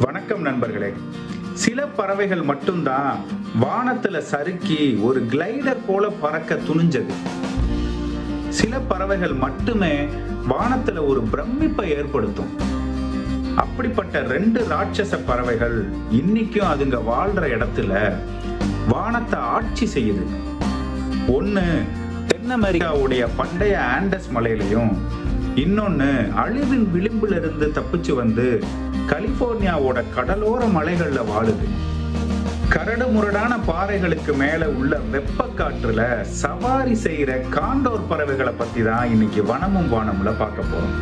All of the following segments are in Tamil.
வணக்கம் நண்பர்களே. சில பறவைகள் மட்டும்தான் வானத்துல சறுக்கி ஒரு கிளைடர் போல பறக்க துணிஞ்சது. சில பறவைகள் மட்டுமே வானத்துல ஒரு பிரமிப்பை ஏற்படுத்தும். அப்படிப்பட்ட ரெண்டு ராட்சச பறவைகள் இன்னைக்கும் அதுங்க வாழ்ற இடத்துல வானத்தை ஆட்சி செய்யுது. ஒன்னு தென் அமெரிக்காவுடைய பண்டைய ஆண்டஸ் மலையிலையும் இன்னொன்று அழிவின் விளிம்புல இருந்து தப்பிச்சு வந்து கலிபோர்னியாவோட கடலோர மலைகளில் வாழுது. கரடு முரடான பாறைகளுக்கு மேலே உள்ள வெப்ப காற்றுல சவாரி செய்கிற காண்டோர் பறவைகளை பத்தி தான் இன்னைக்கு வனமும் வானம்ல பார்க்க போறோம்.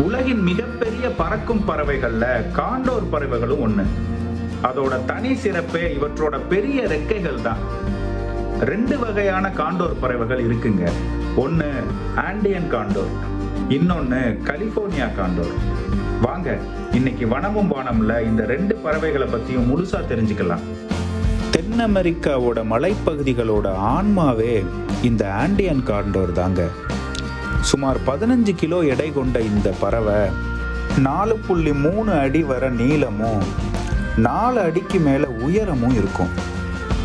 உலகின் மிகப்பெரிய பறக்கும் பறவைகள்ல காண்டோர் பறவைகளும் ஒண்ணு. அதோட தனி சிறப்பே இவற்றோட பெரிய ரெக்கைகள் தான். ரெண்டு வகையான காண்டோர் பறவைகள் இருக்குங்க. ஒன்னு ஆண்டியன் காண்டோர். இன்னொன்று கலிபோர்னியா காண்டோர் வாங்க இன்னைக்கு வனமும் வானம்ல இந்த ரெண்டு பறவைகளை பத்தியும் முழுசா தெரிஞ்சுக்கலாம். தென் அமெரிக்காவோட மலைப்பகுதிகளோட ஆன்மாவே இந்த ஆண்டியன் காண்டோர் தாங்க. சுமார் பதினஞ்சு கிலோ எடை கொண்ட இந்த பறவை நாலு புள்ளி மூணு அடி வர நீளமும் நாலு அடிக்கு மேலே உயரமும் இருக்கும்.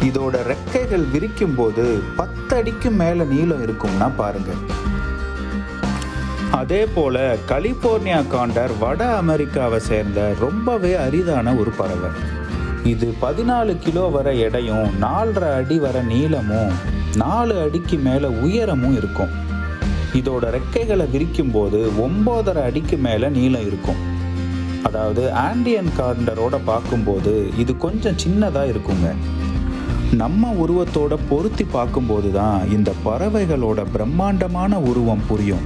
இதோட ரெக்கைகள் விரிக்கும் போது பத்து அடிக்கு மேலே நீளம் இருக்கும்னா பாருங்கள் அதே போல கலிபோர்னியா காண்டர் வட அமெரிக்காவை சேர்ந்த ரொம்பவே அரிதான ஒரு பறவை. இது பதினாலு கிலோ வர எடையும் நாலரை அடி வர நீளமும் நாலு அடிக்கு மேலே உயரமும் இருக்கும். இதோட ரெக்கைகளை விரிக்கும் போது ஒன்பதரை அடிக்கு மேலே நீளம் இருக்கும். அதாவது ஆண்டியன் காண்டரோட பார்க்கும்போது இது கொஞ்சம் சின்னதாக இருக்குங்க. நம்ம உருவத்தோட பொருத்தி பார்க்கும்போது தான் இந்த பறவைகளோட பிரம்மாண்டமான உருவம் புரியும்.